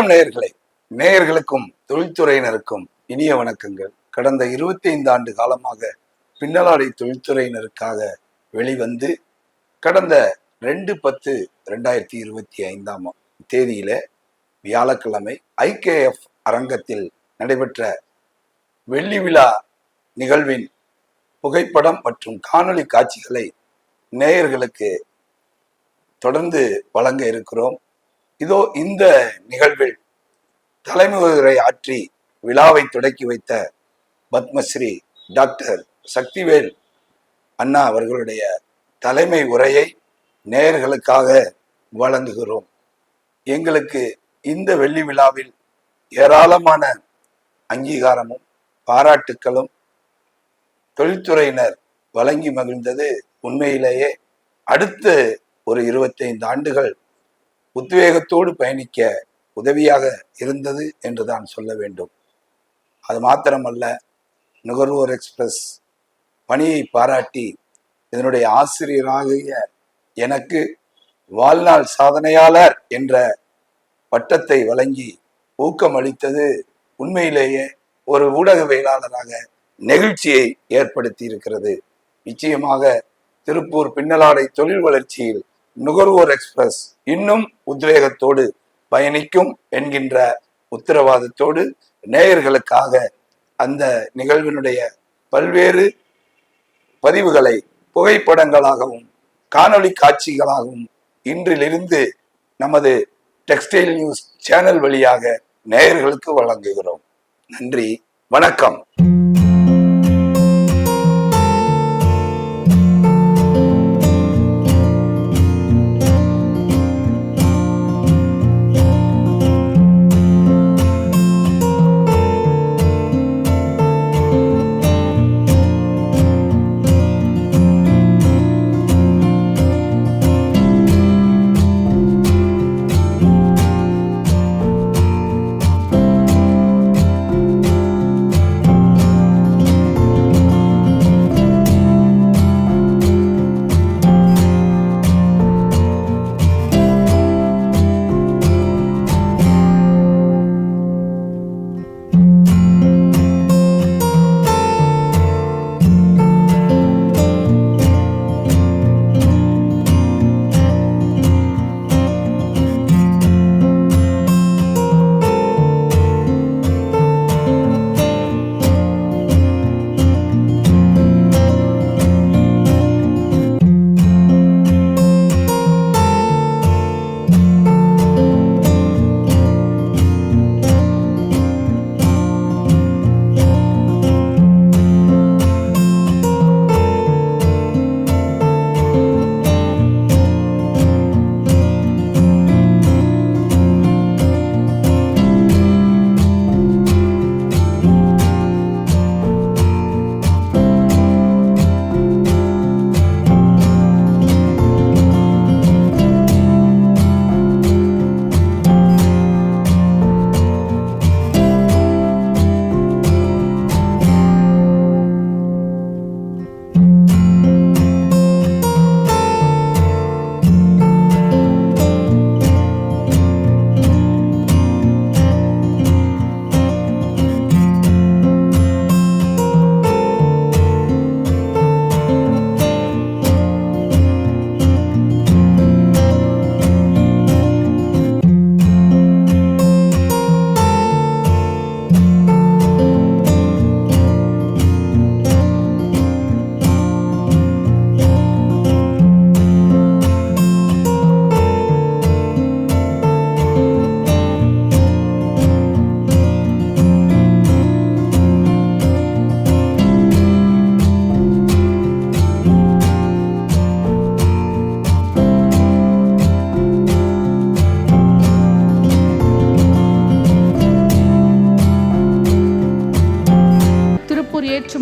வணக்கம் நேயர்களே. நேயர்களுக்கும் தொழில்துறையினருக்கும் இனிய வணக்கங்கள். கடந்த இருபத்தி ஐந்து ஆண்டு காலமாக பின்னலாடை தொழில்துறையினருக்காக வெளிவந்து கடந்த ரெண்டு பத்து ரெண்டாயிரத்தி இருபத்தி ஐந்தாம் தேதியில வியாழக்கிழமை ஐகேஎஃப் அரங்கத்தில் நடைபெற்ற வெள்ளி விழா நிகழ்வின் புகைப்படம் மற்றும் காணொளி காட்சிகளை நேயர்களுக்கு தொடர்ந்து வழங்க இருக்கிறோம். இதோ இந்த நிகழ்வில் தலைமை உரை ஆற்றி விழாவை தொடக்கி வைத்த பத்மஸ்ரீ டாக்டர் சக்திவேல் அண்ணா அவர்களுடைய தலைமை உரையை நேயர்களுக்காக வழங்குகிறோம். எங்களுக்கு இந்த வெள்ளி விழாவில் ஏராளமான அங்கீகாரமும் பாராட்டுக்களும் தொழில்துறையினர் வழங்கி மகிழ்ந்தது உண்மையிலேயே அடுத்த ஒரு இருபத்தைந்து ஆண்டுகள் உத்வேகத்தோடு பயணிக்க உதவியாக இருந்தது என்று தான் சொல்ல வேண்டும். அது மாத்திரமல்ல நுகர்வோர் எக்ஸ்பிரஸ் பணியை பாராட்டி இதனுடைய ஆசிரியராகிய எனக்கு வாழ்நாள் சாதனையாளர் என்ற பட்டத்தை வழங்கி ஊக்கமளித்தது உண்மையிலேயே ஒரு ஊடகவியலாளராக நெகிழ்ச்சியை ஏற்படுத்தி இருக்கிறது நிச்சயமாக திருப்பூர் பின்னலாடை தொழில் வளர்ச்சியில் நுகர்வோர் எக்ஸ்பிரஸ் இன்னும் உத்வேகத்தோடு பயணிக்கும் என்கின்ற உத்தரவாதத்தோடு நேயர்களுக்காக அந்த நிகழ்வினுடைய பல்வேறு பதிவுகளை புகைப்படங்களாகவும் காணொளி காட்சிகளாகவும் இன்றிலிருந்து நமது டெக்ஸ்டைல் நியூஸ் சேனல் வழியாக நேயர்களுக்கு வழங்குகிறோம். நன்றி வணக்கம்.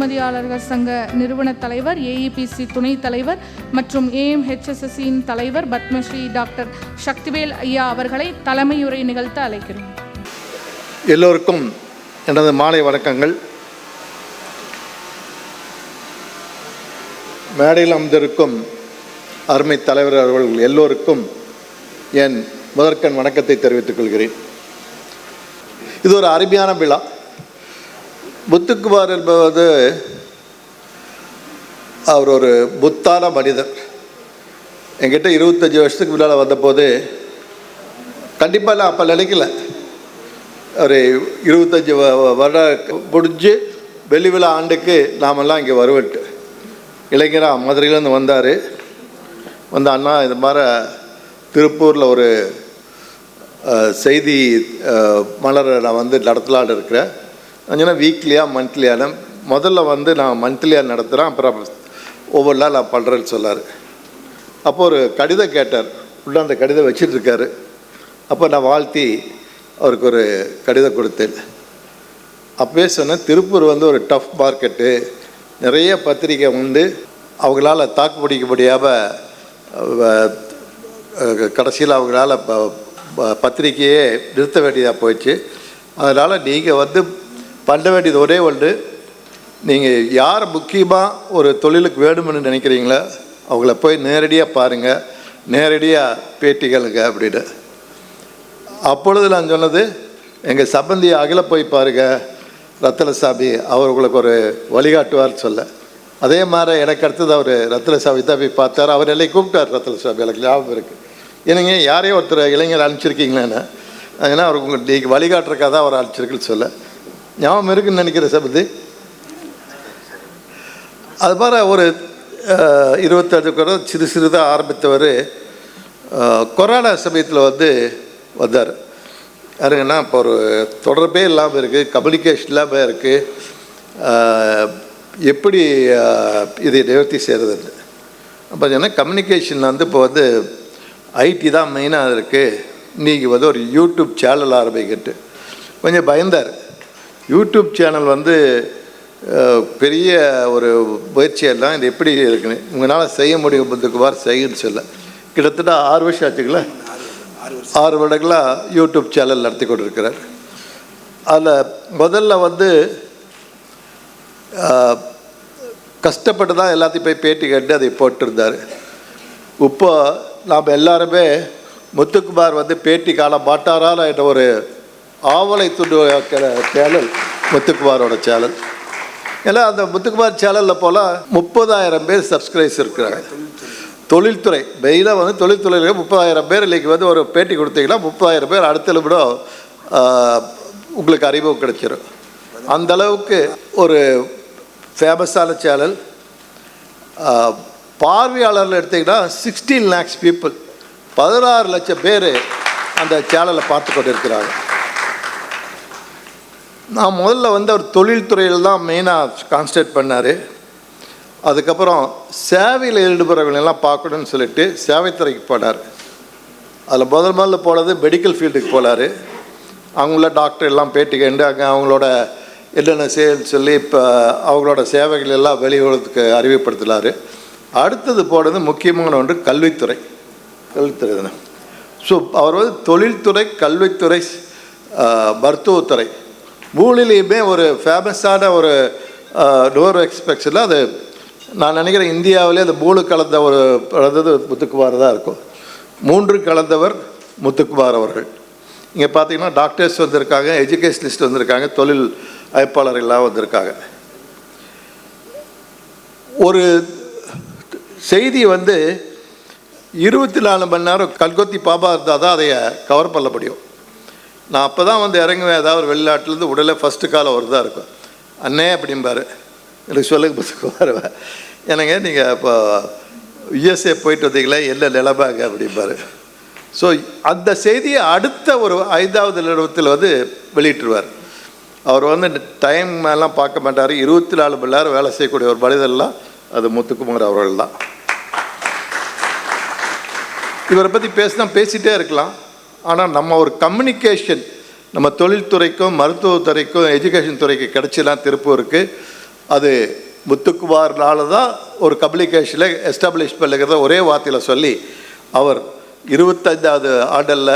திருப்பூர் சங்க நிறுவன தலைவர் ஏஇபிசி துணைத் தலைவர் மற்றும் ஏஎம்ஹெச்எஸ்எஸ்சியின் தலைவர் பத்மஸ்ரீ டாக்டர் சக்திவேல் ஐயா அவர்களை தலைமையுரை நிகழ்த்த அழைக்கிறோம். எல்லோருக்கும் எனது மாலை வணக்கங்கள். மேடையில் அமர்ந்திருக்கும் அருமை தலைவர் அவர்கள் எல்லோருக்கும் என் முதற்கண் வணக்கத்தை தெரிவித்துக் கொள்கிறேன். இது ஒரு அருமையான விழா. முத்துக்குமார் என்பது அவர் ஒரு புத்தான மனிதர். என்கிட்ட இருபத்தஞ்சி வருஷத்துக்கு முன்னால் வந்தபோது கண்டிப்பாக நான் அப்போ நினைக்கல. ஒரு இருபத்தஞ்சி வ- முடிஞ்சு வெள்ளி விழா ஆண்டுக்கு நாமெல்லாம் இங்கே வருவட்டு. இளைஞராக மதுரையிலேருந்து வந்தார். வந்து அண்ணா இது மாதிரி திருப்பூரில் ஒரு செய்தி மலரை நான் வந்து நடத்தலான்னு இருக்கிறேன். சொன்னா வீக்லியாக மந்த்லியான முதல்ல வந்து நான் மந்த்லியாக நடத்துகிறேன் அப்புறம் ஒவ்வொரு நாள் நான் பண்ணுறேன்னு சொன்னார் அப்போ ஒரு கடிதம் கேட்டார். உள்ள அந்த கடிதம் வச்சுட்டுருக்காரு அப்போ நான் வாழ்த்தி அவருக்கு ஒரு கடிதம் கொடுத்தேன். அப்பவே சொன்னேன் திருப்பூர் வந்து ஒரு டஃப் மார்க்கெட்டு நிறைய பத்திரிக்கை உண்டு. அவங்களால தாக்கு பிடிக்க முடியாமல் கடைசியில் அவங்களால ப- பத்திரிக்கையே நிறுத்த வேண்டியதாக போயிடுச்சு. அதனால் நீங்கள் வந்து பண்ண வேண்டியது ஒரே ஒன்று. நீங்கள் யார் முக்கியமாக ஒரு தொழிலுக்கு வேணும்னு நினைக்கிறீங்களோ அவங்கள போய் நேரடியாக பாருங்கள் நேரடியாக பேட்டிகளுங்க அப்படின்னு. அப்பொழுது நான் சொன்னது எங்கள் சம்பந்தி அகில போய் பாருங்கள் ரத்தனசாமி அவர் உங்களுக்கு ஒரு வழிகாட்டுவார் சொல்ல. அதே மாதிரி எனக்கு அடுத்தது அவர் ரத்தனசாமி தான் போய் பார்த்தார். அவர் எல்லாம் கூப்பிட்டார் ரத்தனசாமி எனக்கு ஞாபகம் இருக்குது என்னங்க யாரையும் ஒருத்தர் இளைஞர் அனுப்பிச்சிருக்கீங்களேன்னு. ஏன்னா அவர் உங்களுக்கு நீங்கள் வழிகாட்டுறக்காக தான் அவர் அனுப்பிச்சிருக்குன்னு சொல்ல. ஞாபகம் இருக்குன்னு நினைக்கிற சபதி. அது மாதிரி ஒரு இருபத்தஞ்சு கூட சிறு சிறுதாக ஆரம்பித்தவர் கொரோனா சமயத்தில் வந்து வந்தார். யாருங்கன்னா இப்போ ஒரு தொடர்பே இல்லாமல் இருக்குது கம்யூனிகேஷன் இல்லாமல் இருக்குது எப்படி இதை நிவர்த்தி செய்கிறது பார்த்தீங்கன்னா சொன்னால் கம்யூனிகேஷன் வந்து இப்போ வந்து ஐடி தான் மெயினாக இருக்குது நீங்கள் வந்து ஒரு யூடியூப் சேனல் ஆரம்பிக்கிட்டு. கொஞ்சம் பயந்தார். யூடியூப் சேனல் வந்து பெரிய ஒரு முயற்சியெல்லாம் இது எப்படி இருக்குன்னு உங்களால் செய்ய முடியும் புத்துக்குமார் செய்யுன்னு சொல்ல. கிட்டத்தட்ட ஆறு வருஷம் ஆச்சுங்களா? ஆறு வருடங்களாக யூடியூப் சேனல் நடத்தி கொண்டிருக்கிறார். அதில் முதல்ல வந்து கஷ்டப்பட்டு தான் எல்லாத்தையும் போய் பேட்டி கட்டி அதை போட்டிருந்தார். இப்போ நாம் எல்லாருமே முத்துக்குமார் வந்து பேட்டி காண மாட்டாரான என்ற ஒரு ஆவலை துண்டு சேனல் முத்துக்குமாரோட சேனல். ஏன்னா அந்த முத்துக்குமார் சேனலில் போல் முப்பதாயிரம் பேர் சப்ஸ்கிரைப்ஸ் இருக்கிறாங்க. தொழில்துறை மெயினாக வந்து தொழில்துறையில் முப்பதாயிரம் பேர் இன்றைக்கி வந்து ஒரு பேட்டி கொடுத்தீங்கன்னா முப்பதாயிரம் பேர் அடுத்த நிமிடம் உங்களுக்கு அறிமுகம் கிடைச்சிரும். அந்த அளவுக்கு ஒரு ஃபேமஸான சேனல். பார்வையாளர்கள் எடுத்திங்கன்னா சிக்ஸ்டீன் லேக்ஸ் பீப்புள் பதினாறு லட்சம் பேர் அந்த சேனலை பார்த்து கொண்டு இருக்கிறாங்க நான் முதல்ல வந்து அவர் தொழில்துறையில் தான் மெயினாக கான்சன்ட்ரேட் பண்ணார். அதுக்கப்புறம் சேவையில் ஈடுபடுறவங்களெல்லாம் பார்க்கணும்னு சொல்லிட்டு சேவைத்துறைக்கு போனார். அதில் முதல் முதல்ல போனது மெடிக்கல் ஃபீல்டுக்கு போனார். அவங்கள டாக்டர் எல்லாம் பேட்டி கண்டு அங்கே அவங்களோட என்னென்ன செய்யணும்னு சொல்லி இப்போ அவங்களோட சேவைகள் எல்லாம் வெளி உலகத்துக்கு அடுத்தது போனது முக்கியமான ஒன்று கல்வித்துறை. கல்வித்துறை தானே. ஸோ அவர் வந்து தொழில்துறை கல்வித்துறை மருத்துவத்துறை மூணுலேயுமே ஒரு ஃபேமஸான ஒரு டோர் எக்ஸ்பெக்ஷனில் அது நான் நினைக்கிறேன் இந்தியாவிலே அந்த மூணு கலந்த ஒரு கலந்தது முத்துக்குமார் தான் இருக்கும். மூன்று கலந்தவர் முத்துக்குமார் அவர்கள். இங்கே பார்த்தீங்கன்னா டாக்டர்ஸ் வந்திருக்காங்க எஜுகேஷனிஸ்ட் வந்திருக்காங்க தொழில் அழைப்பாளர்கள்லாம் வந்திருக்காங்க. ஒரு செய்தி வந்து இருபத்தி நாலு மணி நேரம் கல்கொத்தி பாபா இருந்தால் தான் அதை கவர் பண்ண முடியும். நான் அப்போ தான் வந்து இறங்குவேன். ஏதாவது ஒரு வெளிநாட்டிலேருந்து உடலே ஃபஸ்ட்டு காலம் வருதா இருக்கும். அண்ணே அப்படிம்பாரு. எனக்கு சொல்லுங்க புதுக்கு வருவேன் என்னங்க நீங்கள் இப்போ யுஎஸ்ஏ போயிட்டு வந்தீங்களே என்ன நிலைமைங்க அப்படிம்பாரு. ஸோ அந்த செய்தியை அடுத்த ஒரு ஐந்தாவது நிறுவனத்தில் வந்து வெளியிட்டுருவார். அவர் வந்து டைம் எல்லாம் பார்க்க மாட்டார். இருபத்தி நாலு மணி நேரம் வேலை செய்யக்கூடிய ஒரு மனிதர்லாம் அது முத்துக்குமார் அவர்கள் தான் இவரை பற்றி பேசினா பேசிகிட்டே இருக்கலாம். ஆனால் நம்ம ஒரு கம்யூனிகேஷன் நம்ம தொழில்துறைக்கும் மருத்துவத்துறைக்கும் எஜுகேஷன் துறைக்கு கிடைச்சிலாம் திருப்பூருக்கு அது முத்துக்குமார்னால தான் ஒரு கம்யூனிகேஷனில் எஸ்டாப்ளிஷ் பண்ணுங்கிறத ஒரே வார்த்தையில் சொல்லி அவர் இருபத்தஞ்சாவது ஆண்டல்ல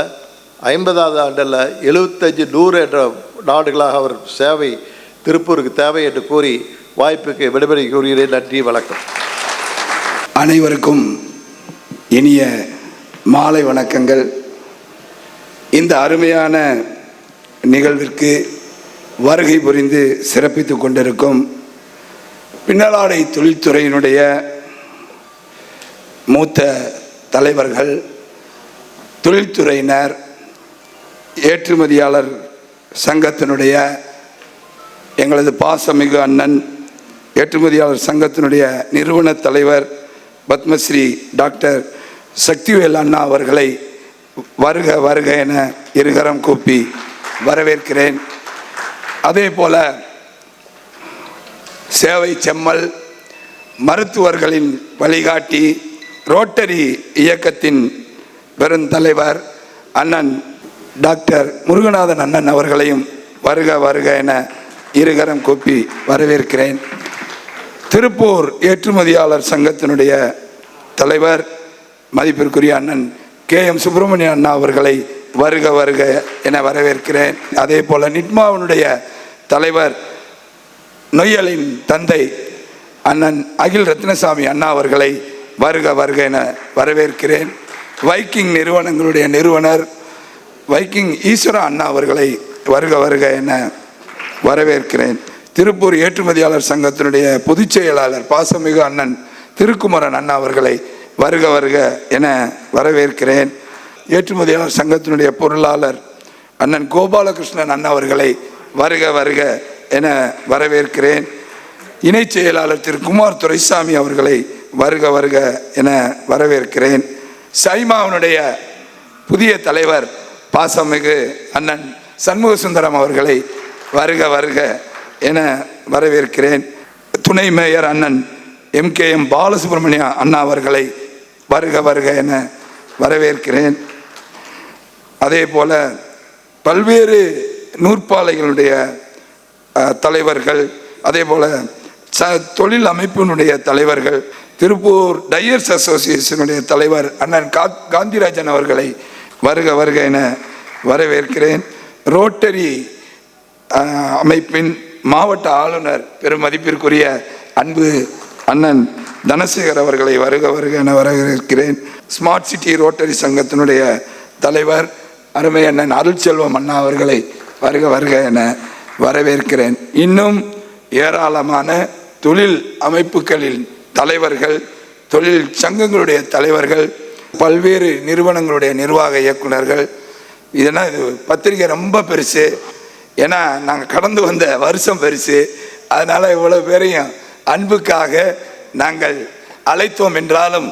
ஐம்பதாவது ஆண்டல்ல எழுபத்தஞ்சு நூறு என்ற நாடுகளாக அவர் சேவை திருப்பூருக்கு தேவை என்று கூறி வாய்ப்புக்கு விடுபடி கூறுகிறேன் நன்றி வணக்கம். அனைவருக்கும் இனிய மாலை வணக்கங்கள். இந்த அருமையான நிகழ்விற்கு வருகை புரிந்து சிறப்பித்துக் கொண்டிருக்கும் பின்னலாடை தொழில்துறையினுடைய மூத்த தலைவர்கள் தொழில்துறையினர் ஏற்றுமதியாளர் சங்கத்தினுடைய எங்களது பாசமிகு அண்ணன் ஏற்றுமதியாளர் சங்கத்தினுடைய நிறுவன தலைவர் பத்மஸ்ரீ டாக்டர் சக்திவேல் அண்ணா அவர்களை வருக வருக என இருகரம் கூப்பி வரவேற்கிறேன். அதே போல சேவை செம்மல் மருத்துவர்களின் வழிகாட்டி ரோட்டரி இயக்கத்தின் பெருந்தலைவர் அண்ணன் டாக்டர் முருகநாதன் அண்ணன் அவர்களையும் வருக வருக என இருகரம் கூப்பி வரவேற்கிறேன். திருப்பூர் ஏற்றுமதியாளர் சங்கத்தினுடைய தலைவர் மதிப்பிற்குரிய அண்ணன் கே எம் சுப்பிரமணிய அண்ணா அவர்களை வருக வருக என வரவேற்கிறேன். அதே போல நிட்மாவினுடைய தலைவர் நொய்யலின் தந்தை அண்ணன் அகில் ரத்னசாமி அண்ணா அவர்களை வருக வருக என வரவேற்கிறேன். வைக்கிங் நிறுவனங்களுடைய நிறுவனர் வைக்கிங் ஈஸ்வர அண்ணா அவர்களை வருக வருக என வரவேற்கிறேன். திருப்பூர் ஏற்றுமதியாளர் சங்கத்தினுடைய பொதுச் செயலாளர் பாசமிகு அண்ணன் திருக்குமரன் அண்ணா அவர்களை வருக வருக என வரவேற்கிறேன். ஏற்றுமதியாளர் சங்கத்தினுடைய பொருளாளர் அண்ணன் கோபாலகிருஷ்ணன் அண்ணா அவர்களை வருக வருக என வரவேற்கிறேன். இணைச் செயலாளர் திரு குமார் துரைசாமி அவர்களை வருக வருக என வரவேற்கிறேன். சைமாவினுடைய புதிய தலைவர் பாசமிகு அண்ணன் சண்முக சுந்தரம் அவர்களை வருக வருக என வரவேற்கிறேன். துணை மேயர் அண்ணன் எம் கே எம் பாலசுப்ரமணிய அண்ணா அவர்களை வருக வருக என வரவேற்கிறேன். அதே போல பல்வேறு நூற்பாலைகளுடைய தலைவர்கள் அதே போல ச தொழில் அமைப்பினுடைய தலைவர்கள் திருப்பூர் டையர்ஸ் அசோசியேஷனுடைய தலைவர் அண்ணன் கா காந்திராஜன் அவர்களை வருக வருக என வரவேற்கிறேன். ரோட்டரி அமைப்பின் மாவட்ட ஆளுநர் பெருமதிப்பிற்குரிய அன்பு அண்ணன் தனசேகர் அவர்களை வருக வருக என வரவேற்கிறேன். ஸ்மார்ட் சிட்டி ரோட்டரி சங்கத்தினுடைய தலைவர் அருமை அண்ணன் அருள்செல்வம் அண்ணா அவர்களை வருக வருக என வரவேற்கிறேன். இன்னும் ஏராளமான தொழில் அமைப்புகளின் தலைவர்கள் தொழில் சங்கங்களுடைய தலைவர்கள் பல்வேறு நிறுவனங்களுடைய நிர்வாக இயக்குனர்கள் இதெல்லாம் இது பத்திரிக்கை ரொம்ப பெருசு. ஏன்னா நாங்கள் கடந்து வந்த வருஷம் பெருசு. அதனால் இவ்வளோ பேரையும் அன்புக்காக நாங்கள் அழைத்தோம் என்றாலும்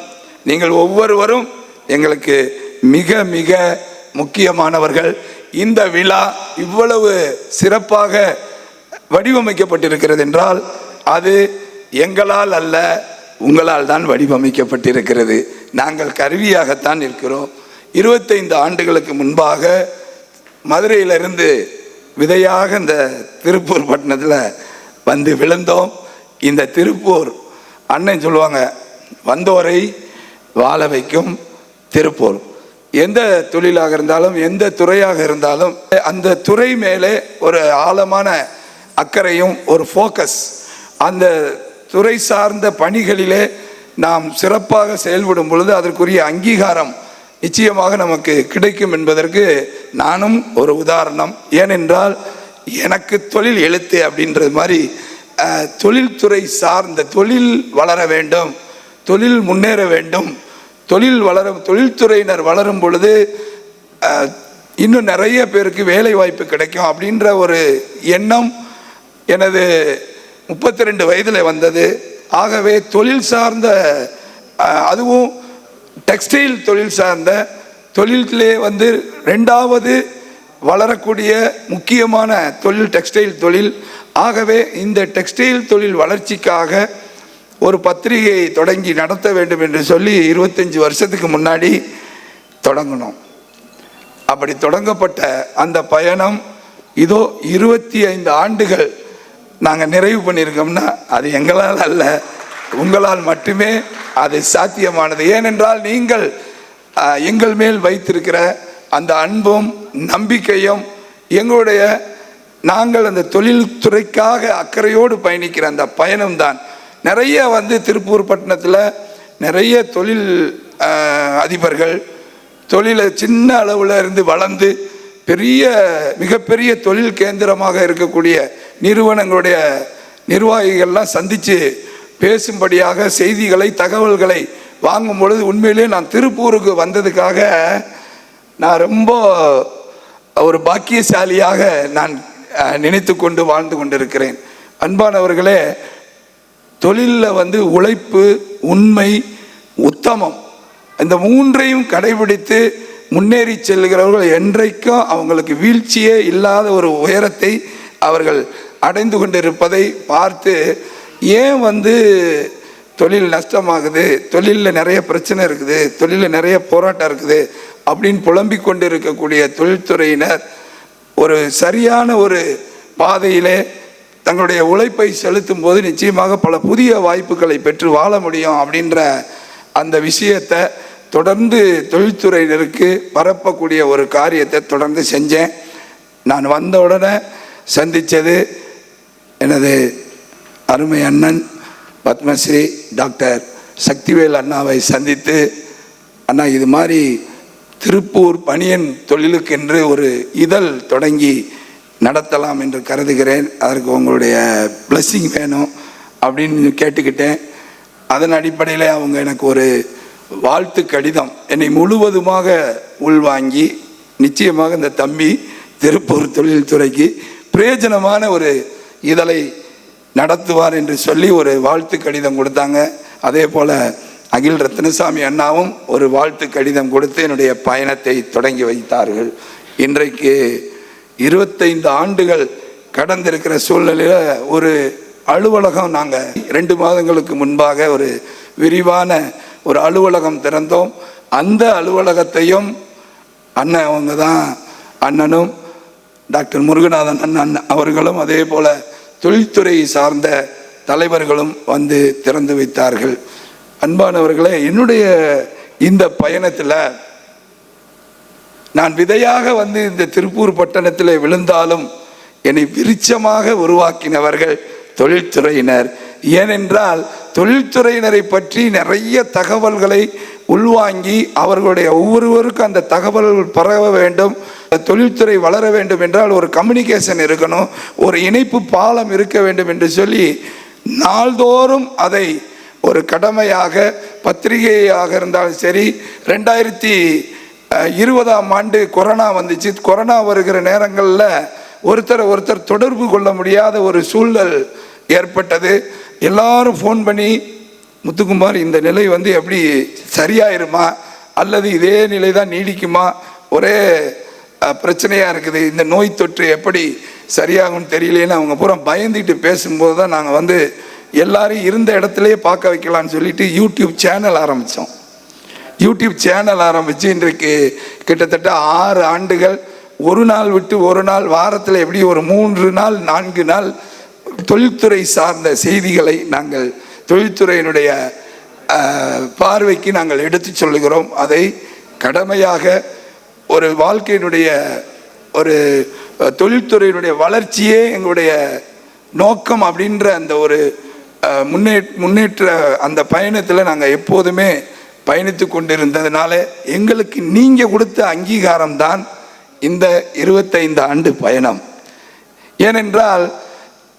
நீங்கள் ஒவ்வொருவரும் எங்களுக்கு மிக மிக முக்கியமானவர்கள். இந்த விழா இவ்வளவு சிறப்பாக வடிவமைக்கப்பட்டிருக்கிறது என்றால் அது எங்களால் அல்ல உங்களால் தான் வடிவமைக்கப்பட்டிருக்கிறது. நாங்கள் கருவியாகத்தான் இருக்கிறோம் இருபத்தைந்து ஆண்டுகளுக்கு முன்பாக மதுரையிலிருந்து விதையாக இந்த திருப்பூர் பட்டணத்தில் வந்து விழுந்தோம். இந்த திருப்பூர் அண்ணன் சொல்லுவாங்க வந்தோரை வாழ வைக்கும் திருப்பூர் எந்த தொழிலாக இருந்தாலும் எந்த துறையாக இருந்தாலும் அந்த துறை மேலே ஒரு ஆழமான அக்கறையும் ஒரு ஃபோக்கஸ் அந்த துறை சார்ந்த பணிகளிலே நாம் சிறப்பாக செயல்படும் பொழுது அதற்குரிய அங்கீகாரம் நிச்சயமாக நமக்கு கிடைக்கும் என்பதற்கு நானும் ஒரு உதாரணம். ஏனென்றால் எனக்கு தொழில் எழுத்து அப்படின்றது மாதிரி தொழில்துறை சார்ந்த தொழில் வளர வேண்டும் தொழில் முன்னேற வேண்டும். தொழில் வளர தொழில்துறையினர் வளரும் பொழுது இன்னும் நிறைய பேருக்கு வேலை வாய்ப்பு கிடைக்கும் அப்படின்ற ஒரு எண்ணம் எனது முப்பத்தி ரெண்டு வயதில் வந்தது. ஆகவே தொழில் சார்ந்த அதுவும் டெக்ஸ்டைல் தொழில் சார்ந்த தொழிலே வந்து ரெண்டாவது வளரக்கூடிய முக்கியமான தொழில் டெக்ஸ்டைல் தொழில். ஆகவே இந்த டெக்ஸ்டைல் தொழில் வளர்ச்சிக்காக ஒரு பத்திரிகையை தொடங்கி நடத்த வேண்டும் என்று சொல்லி இருபத்தஞ்சி வருஷத்துக்கு முன்னாடி தொடங்கினோம். அப்படி தொடங்கப்பட்ட அந்த பயணம் இதோ இருபத்தி ஐந்து ஆண்டுகள் நாங்கள் நிறைவு பண்ணியிருக்கோம்னா அது எங்களால் அல்ல உங்களால் மட்டுமே அது சாத்தியமானது. ஏனென்றால் நீங்கள் எங்கள் மேல் வைத்திருக்கிற அந்த அன்பும் நம்பிக்கையும் எங்களுடைய நாங்கள் அந்த தொழில்துறைக்காக அக்கறையோடு பயணிக்கிற அந்த பயணம்தான். நிறைய வந்து திருப்பூர் பட்டணத்தில் நிறைய தொழில் அதிபர்கள் தொழிலை சின்ன அளவில் இருந்து வளர்ந்து பெரிய மிகப்பெரிய தொழில் கேந்திரமாக இருக்கக்கூடிய நிறுவனங்களுடைய நிர்வாகிகள்லாம் சந்தித்து பேசும்படியாக செய்திகளை தகவல்களை வாங்கும் பொழுது உண்மையிலே நான் திருப்பூருக்கு வந்ததுக்காக நான் ரொம்ப ஒரு பாக்கியசாலியாக நான் நினைத்து கொண்டு வாழ்ந்து கொண்டிருக்கிறேன். அன்பானவர்களே தொழிலில் வந்து உழைப்பு உண்மை உத்தமம் இந்த மூன்றையும் கடைபிடித்து முன்னேறி செல்கிறவர்கள் என்றைக்கும் அவங்களுக்கு வீழ்ச்சியே இல்லாத ஒரு உயரத்தை அவர்கள் அடைந்து கொண்டிருப்பதை பார்த்து ஏன் வந்து தொழில் நஷ்டமாகுது தொழிலில் நிறைய பிரச்சனை இருக்குது தொழிலில் நிறைய போராட்டம் இருக்குது அப்படின்னு புலம்பிக் கொண்டு இருக்கக்கூடிய தொழில்துறையினர் ஒரு சரியான ஒரு பாதையிலே தங்களுடைய உழைப்பை செலுத்தும் போது நிச்சயமாக பல புதிய வாய்ப்புகளை பெற்று வாழ முடியும் அப்படின்ற அந்த விஷயத்தை தொடர்ந்து தொழில்துறையினருக்கு பரப்பக்கூடிய ஒரு காரியத்தை தொடர்ந்து செஞ்சேன். நான் வந்த உடனே சந்தித்தது எனது அருமை அண்ணன் பத்மஸ்ரீ டாக்டர் சக்திவேல் அண்ணாவை சந்தித்து அண்ணா இது மாதிரி திருப்பூர் பணியன் தொழிலுக்கென்று ஒரு இதழ் தொடங்கி நடத்தலாம் என்று கருதுகிறேன். அதற்கு உங்களுடைய பிளஸ்ஸிங் வேணும் அப்படின்னு கேட்டுக்கிட்டேன். அதன் அடிப்படையில் அவங்க எனக்கு ஒரு வாழ்த்து கடிதம் என்னை முழுவதுமாக உள்வாங்கி நிச்சயமாக இந்த தம்பி திருப்பூர் தொழில்துறைக்கு பிரயோஜனமான ஒரு இதழை நடத்துவார் என்று சொல்லி ஒரு வாழ்த்து கடிதம் கொடுத்தாங்க. அதே போல் அகில் ரத்னசாமி அண்ணாவும் ஒரு வாழ்த்து கடிதம் கொடுத்து என்னுடைய பயணத்தை தொடங்கி வைத்தார்கள். இன்றைக்கு இருபத்தைந்து ஆண்டுகள் கடந்திருக்கிற சூழ்நிலையில் ஒரு அலுவலகம் நாங்கள் ரெண்டு மாதங்களுக்கு முன்பாக ஒரு விரிவான ஒரு அலுவலகம் திறந்தோம். அந்த அலுவலகத்தையும் அண்ணன் அவங்க தான் அண்ணனும் டாக்டர் முருகநாதன் அண்ணன் அவர்களும் அதே போல் தொழில்துறை சார்ந்த தலைவர்களும் வந்து திறந்து வைத்தார்கள். அன்பானவர்களே என்னுடைய இந்த பயணத்தில் நான் விதையாக வந்து இந்த திருப்பூர் பட்டணத்தில் விழுந்தாலும் என்னை விருட்சமாக உருவாக்கினவர்கள் தொழில்துறையினர். ஏனென்றால் தொழில்துறையினரை பற்றி நிறைய தகவல்களை உள்வாங்கி அவர்களுடைய ஒவ்வொருவருக்கும் அந்த தகவல்கள் பரவ வேண்டும் தொழில்துறை வளர வேண்டும் என்றால் ஒரு கம்யூனிகேஷன் இருக்கணும் ஒரு இணைப்பு பாலம் இருக்க வேண்டும் என்று சொல்லி நாள்தோறும் அதை ஒரு கடமையாக பத்திரிகையாக இருந்தாலும் சரி ரெண்டாயிரத்தி இருபதாம் ஆண்டு கொரோனா வந்துச்சு. கொரோனா வருகிற நேரங்களில் ஒருத்தரை ஒருத்தர் தொடர்பு கொள்ள முடியாத ஒரு சூழல் ஏற்பட்டது. எல்லாரும் ஃபோன் பண்ணி முத்துக்குமார் இந்த நிலை வந்து எப்படி சரியாயிருமா? அல்லது இதே நிலை தான் நீடிக்குமா? ஒரே பிரச்சனையாக இருக்குது. இந்த நோய் தொற்று எப்படி சரியாகும்னு தெரியலேன்னு அவங்க பூரா பயந்துட்டு பேசும்போது தான் நாங்கள் வந்து எல்லாரையும் இருந்த இடத்துலையே பார்க்க வைக்கலான்னு சொல்லிட்டு யூடியூப் சேனல் ஆரம்பித்தோம் யூடியூப் சேனல் ஆரம்பித்து இன்றைக்கு கிட்டத்தட்ட ஆறு ஆண்டுகள் ஒரு நாள் விட்டு ஒரு நாள் வாரத்தில் எப்படி ஒரு மூன்று நாள் நான்கு நாள் தொழில்துறை சார்ந்த செய்திகளை நாங்கள் தொழில்துறையினுடைய பார்வைக்கு நாங்கள் எடுத்து சொல்லுகிறோம். அதை கடமையாக ஒரு வாழ்க்கையினுடைய ஒரு தொழில்துறையினுடைய வளர்ச்சியே எங்களுடைய நோக்கம் அப்படின்ற அந்த ஒரு முன்னே முன்னேற்ற அந்த பயணத்தில் நாங்கள் எப்போதுமே பயணித்து கொண்டிருந்ததுனால எங்களுக்கு நீங்கள் கொடுத்த அங்கீகாரம் தான் இந்த இருபத்தைந்து ஆண்டு பயணம். ஏனென்றால்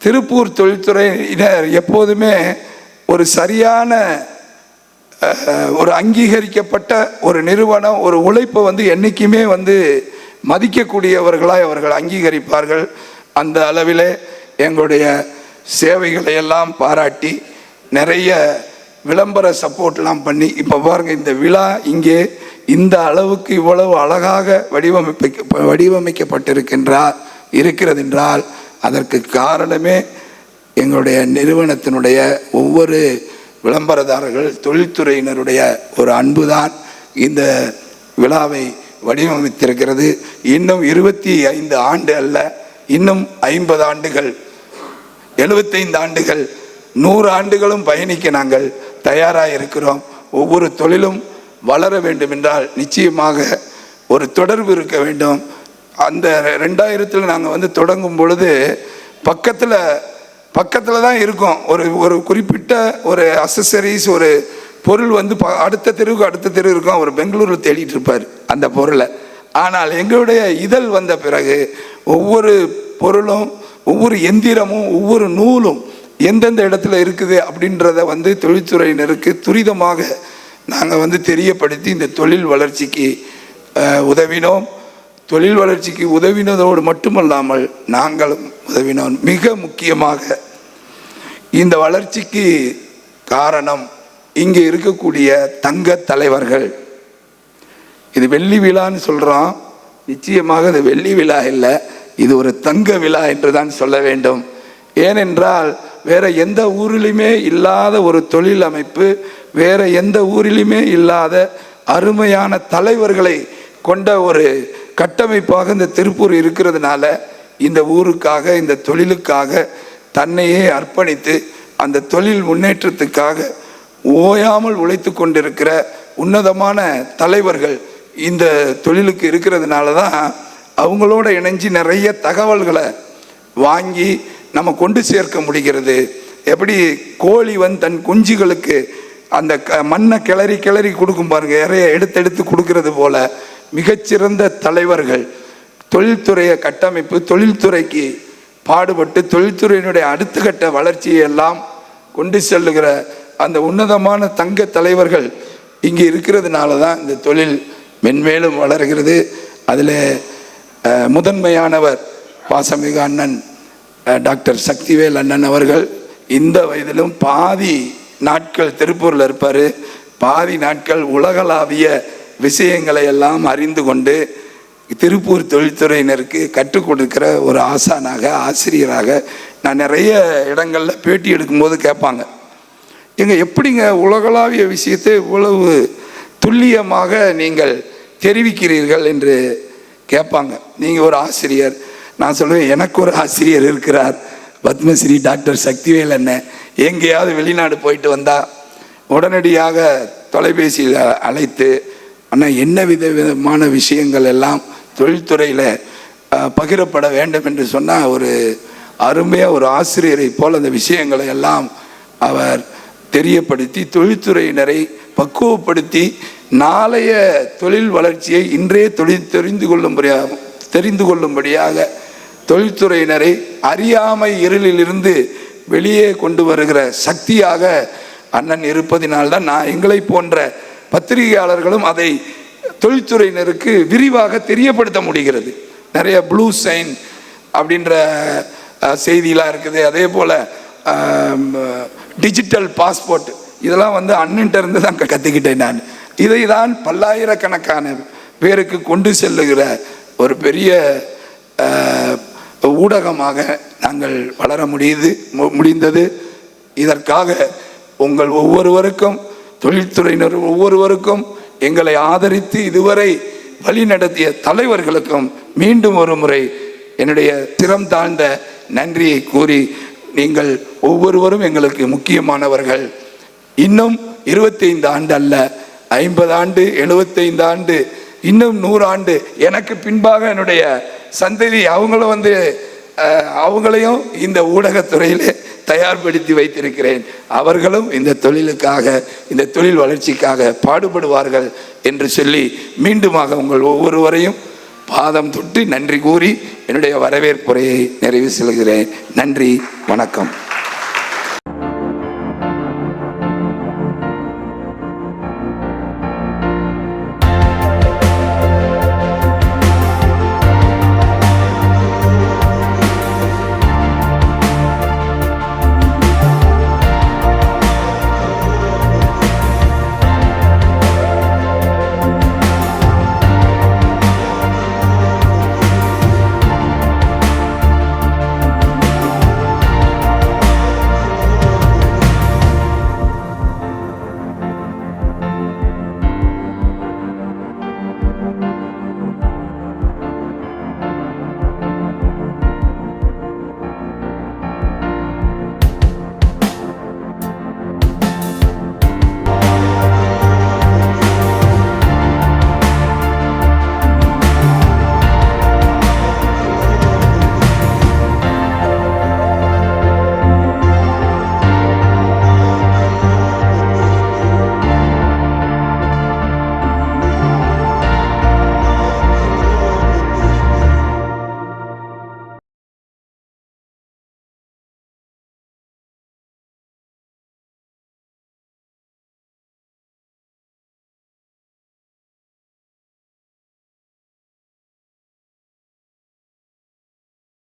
திருப்பூர் தொழில்துறையினர் எப்போதுமே ஒரு சரியான ஒரு அங்கீகரிக்கப்பட்ட ஒரு நிறுவனம் ஒரு உழைப்பை வந்து என்றைக்குமே வந்து மதிக்கக்கூடியவர்களாய் அவர்கள் அங்கீகரிப்பார்கள். அந்த அளவிலே எங்களுடைய சேவைகளை எல்லாம் பாராட்டி நிறைய விளம்பர சப்போர்ட்லாம் பண்ணி இப்போ பாருங்க இந்த விழா இங்கே இந்த அளவுக்கு இவ்வளவு அழகாக வடிவமைப்ப வடிவமைக்கப்பட்டிருக்கின்றார் இருக்கிறது என்றால் அதற்கு காரணமே எங்களுடைய நிறுவனத்தினுடைய ஒவ்வொரு விளம்பரதாரர்கள் தொழில்துறையினருடைய ஒரு அன்புதான் இந்த விழாவை வடிவமைத்திருக்கிறது. இன்னும் இருபத்தி ஐந்து ஆண்டு அல்ல இன்னும் ஐம்பது ஆண்டுகள் எழுபத்தைந்து ஆண்டுகள் நூறு ஆண்டுகளும் பயணிக்க நாங்கள் தயாராக இருக்கிறோம். ஒவ்வொரு தொழிலும் வளர வேண்டும் என்றால் நிச்சயமாக ஒரு தொடர்பு இருக்க வேண்டும். அந்த ரெண்டாயிரத்தில் நாங்கள் வந்து தொடங்கும் பொழுது பக்கத்தில் பக்கத்தில் தான் இருக்கும். ஒரு ஒரு குறிப்பிட்ட ஒரு அசசரிஸ் ஒரு பொருள் வந்து ப அடுத்த தெருவுக்கு அடுத்த தெரு இருக்கும். அவர் பெங்களூரில் தேடிட்டு இருப்பார் அந்த பொருளை. ஆனால் எங்களுடைய இதழ் வந்த பிறகு ஒவ்வொரு பொருளும் ஒவ்வொரு எந்திரமும் ஒவ்வொரு நூலும் எந்தெந்த இடத்துல இருக்குது அப்படின்றத வந்து தொழில்துறையினருக்கு துரிதமாக நாங்கள் வந்து தெரியப்படுத்தி இந்த தொழில் வளர்ச்சிக்கு உதவினோம். தொழில் வளர்ச்சிக்கு உதவினதோடு மட்டுமல்லாமல் நாங்களும் உதவினோம். மிக முக்கியமாக இந்த வளர்ச்சிக்கு காரணம் இங்கே இருக்கக்கூடிய தங்க தலைவர்கள். இது வெள்ளி விழான்னு சொல்கிறோம் நிச்சயமாக இது வெள்ளி விழா இல்லை. இது ஒரு தங்க விழா என்று தான் சொல்ல வேண்டும். ஏனென்றால் வேற எந்த ஊரிலுமே இல்லாத ஒரு தொழில் அமைப்பு வேற எந்த ஊரிலுமே இல்லாத அருமையான தலைவர்களை கொண்ட ஒரு கட்டமைப்பாக இந்த திருப்பூர் இருக்கிறதுனால இந்த ஊருக்காக இந்த தொழிலுக்காக தன்னையே அர்ப்பணித்து அந்த தொழில் முன்னேற்றத்துக்காக ஓயாமல் உழைத்து கொண்டிருக்கிற உன்னதமான தலைவர்கள் இந்த தொழிலுக்கு இருக்கிறதுனால தான் அவங்களோட இணைஞ்சு நிறைய தகவல்களை வாங்கி நம்ம கொண்டு சேர்க்க முடிகிறது. எப்படி கோழி வந்து தன் குஞ்சுகளுக்கு அந்த க மண்ணை கிளறி கிளறி கொடுக்கும் பாருங்கள் இறைய எடுத்து எடுத்து கொடுக்கறது போல மிகச்சிறந்த தலைவர்கள். தொழில்துறையை கட்டமைப்பு தொழில்துறைக்கு பாடுபட்டு தொழில்துறையினுடைய அடுத்த கட்ட வளர்ச்சியை எல்லாம் கொண்டு செல்லுகிற அந்த உன்னதமான தங்க தலைவர்கள் இங்கே இருக்கிறதுனால தான் இந்த தொழில் மென்மேலும் வளர்கிறது. அதில் முதன்மையானவர் பாசமிகு அண்ணன் டாக்டர் சக்திவேல் அண்ணன் அவர்கள். இந்த வயதிலும் பாதி நாட்கள் திருப்பூரில் இருப்பார். பாதி நாட்கள் உலகளாவிய விஷயங்களை எல்லாம் அறிந்து கொண்டு திருப்பூர் தொழில்துறையினருக்கு கற்றுக் கொடுக்கிற ஒரு ஆசானாக ஆசிரியராக நான் நிறைய இடங்களில் பேட்டி எடுக்கும்போது கேட்பாங்க. எங்க எப்படிங்க உலகளாவிய விஷயத்தை இவ்வளவு துல்லியமாக நீங்கள் தெரிவிக்கிறீர்கள் என்று கேட்பாங்க. நீங்கள் ஒரு ஆசிரியர். நான் சொல்லுவேன் எனக்கு ஒரு ஆசிரியர் இருக்கிறார். பத்மஸ்ரீ டாக்டர் சக்திவேல் என்ன எங்கேயாவது வெளிநாடு போயிட்டு வந்தால் உடனடியாக தொலைபேசியில் அழைத்து ஆனால் என்ன வித விதமான விஷயங்கள் எல்லாம் தொழில்துறையில் பகிரப்பட வேண்டும்? என்று சொன்னால் ஒரு அருமையாக ஒரு ஆசிரியரை போல் அந்த விஷயங்களை எல்லாம் அவர் தெரியப்படுத்தி தொழில்துறையினரை பக்குவப்படுத்தி நாளைய தொழில் வளர்ச்சியை இன்றே தொழில் தெரிந்து கொள்ளும்படியாக தெரிந்து கொள்ளும்படியாக தொழில்துறையினரை அறியாமை இருளிலிருந்து வெளியே கொண்டு வருகிற சக்தியாக அண்ணன் இருப்பதினால்தான் நான் எங்களை போன்ற பத்திரிகையாளர்களும் அதை தொழில்துறையினருக்கு விரிவாக தெரியப்படுத்த முடிகிறது. நிறைய ப்ளூ சைன் அப்படின்ற அஹ், செய்தியெலாம் இருக்குது. அதே போல் டிஜிட்டல் பாஸ்போர்ட் இதெல்லாம் வந்து அண்ணன்ட்ட இருந்து தான் கற்றுக்கிட்டேன் நான். இதை தான் பல்லாயிரக்கணக்கான பேருக்கு கொண்டு செல்லுகிற ஒரு பெரிய ஊடகமாக நாங்கள் வளர முடியுது மு- முடிந்தது. இதற்காக உங்கள் ஒவ்வொருவருக்கும் தொழில்துறையினர் ஒவ்வொருவருக்கும் எங்களை ஆதரித்து இதுவரை வழி நடத்திய தலைவர்களுக்கும் மீண்டும் ஒரு முறை என்னுடைய திறம் தாழ்ந்த நன்றியை கூறி நீங்கள் ஒவ்வொருவரும் எங்களுக்கு முக்கியமானவர்கள். இன்னும் இருபத்தைந்து ஆண்டு அல்ல ஐம்பது ஆண்டு எழுபத்தைந்து ஆண்டு இன்னும் நூறு ஆண்டு. எனக்கு பின்பாக என்னுடைய சந்ததி அவங்களும் வந்து அவங்களையும் இந்த ஊடகத்துறையிலே தயார்படுத்தி வைத்திருக்கிறேன். அவர்களும் இந்த தொழிலுக்காக இந்த தொழில் வளர்ச்சிக்காக பாடுபடுவார்கள் என்று சொல்லி மீண்டுமாக உங்கள் ஒவ்வொருவரையும் பாதம் தொட்டு நன்றி கூறி என்னுடைய வரவேற்புரையை நிறைவு செல்கிறேன் நன்றி வணக்கம்.